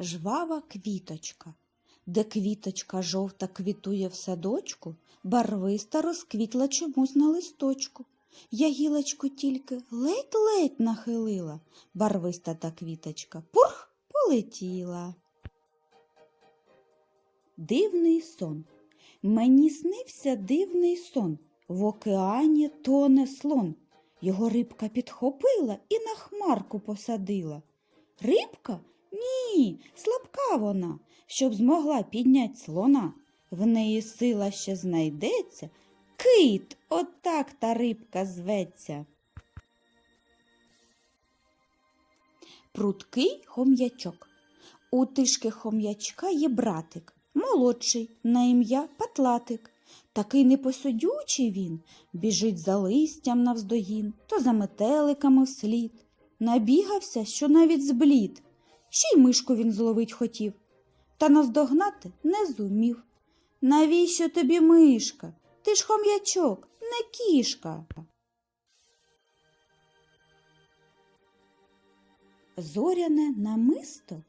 жвава квіточка. Де квіточка жовта квітує в садочку, барвиста розквітла чомусь на листочку. Я гілочку тільки ледь-ледь нахилила, барвиста та квіточка пурх полетіла. Дивний сон. Мені снився дивний сон. В океані тоне слон. Його рибка підхопила і на хмарку посадила. Рибка? Ні, слабка вона, щоб змогла піднять слона. В неї сила ще знайдеться. Кит, отак та рибка зветься. Пруткий хом'ячок. У тишки хом'ячка є братик, молодший, на ім'я Патлатик. Такий непосудючий він, біжить за листям навздогін, то за метеликами вслід. Набігався, що навіть зблід. Ще й мишку він зловить хотів, та наздогнати не зумів. Навіщо тобі мишка? Ти ж хом'ячок, не кішка. Зоряне намисто.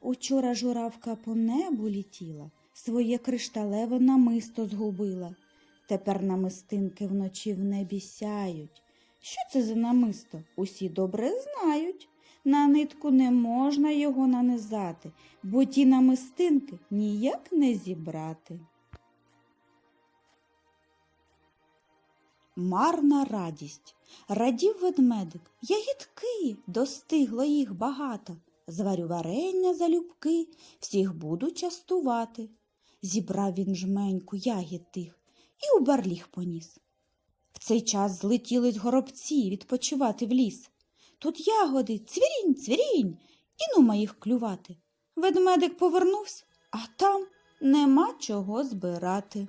Учора журавка по небу літіла, своє кришталеве намисто згубила. Тепер намистинки вночі в небі сяють. Що це за намисто? Усі добре знають. На нитку не можна його нанизати, бо ті намистинки ніяк не зібрати. Марна радість. Радів ведмедик, ягідки, достигло їх багато. Зварю варення залюбки, всіх буду частувати. Зібрав він жменьку ягід тих і у барліг поніс. В цей час злетілись горобці відпочивати в ліс. Тут ягоди, цвірінь, цвірінь, і нума їх клювати. Ведмедик повернувся, а там нема чого збирати.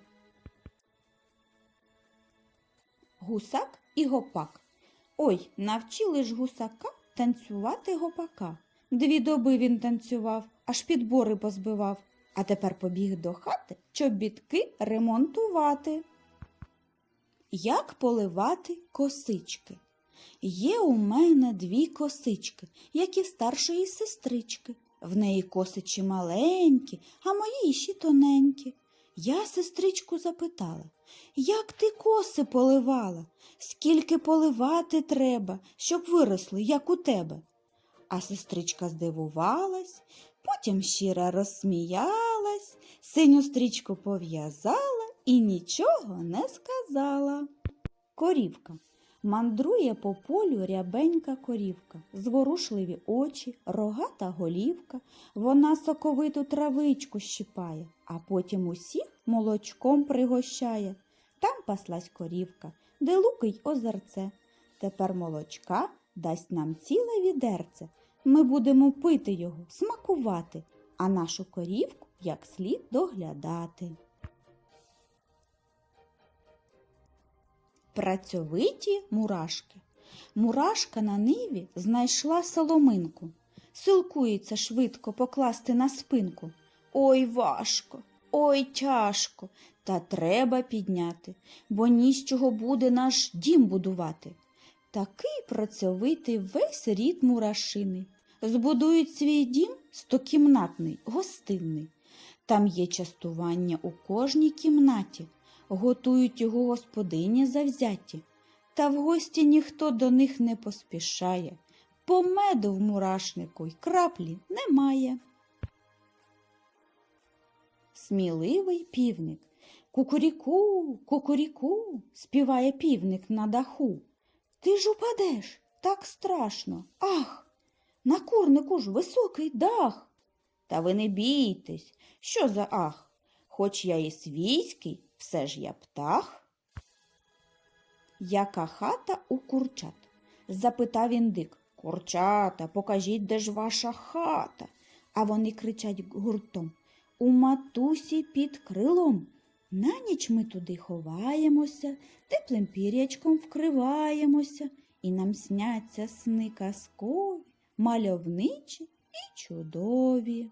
Гусак і гопак. Ой, навчили ж гусака танцювати гопака. Дві доби він танцював, аж підбори позбивав, а тепер побіг до хати чобітки ремонтувати. Як поливати косички? Є у мене дві косички, як і старшої сестрички. В неї косичі маленькі, а мої ще тоненькі. Я сестричку запитала, як ти коси поливала? Скільки поливати треба, щоб виросли, як у тебе? А сестричка здивувалась, потім щиро розсміялась, синю стрічку пов'язала і нічого не сказала. Корівка. Мандрує по полю рябенька корівка, зворушливі очі, рогата голівка. Вона соковиту травичку щипає, а потім усіх молочком пригощає. Там паслась корівка, де лукить озерце. Тепер молочка дасть нам ціле відерце. Ми будемо пити його, смакувати, а нашу корівку як слід доглядати. Працьовиті мурашки. Мурашка на ниві знайшла соломинку. Силкується швидко покласти на спинку. Ой важко, ой тяжко, та треба підняти, бо ні з чого буде наш дім будувати. Такий працьовитий весь рід мурашиний. Збудують свій дім стокімнатний, гостинний. Там є частування у кожній кімнаті готують його господині завзяті, та в гості ніхто до них не поспішає, по меду в мурашнику й краплі немає. Сміливий півник. Кукуріку, кукуріку, співає півник на даху. Ти ж упадеш так страшно. Ах! На курнику ж високий дах. Та ви не бійтесь, що за ах? Хоч я і свійський, все ж я птах. Яка хата у курчат? запитав індик. Курчата, покажіть, де ж ваша хата. А вони кричать гуртом. У матусі під крилом. На ніч ми туди ховаємося, теплим пірячком вкриваємося, і нам сняться сни казкові, мальовничі і чудові.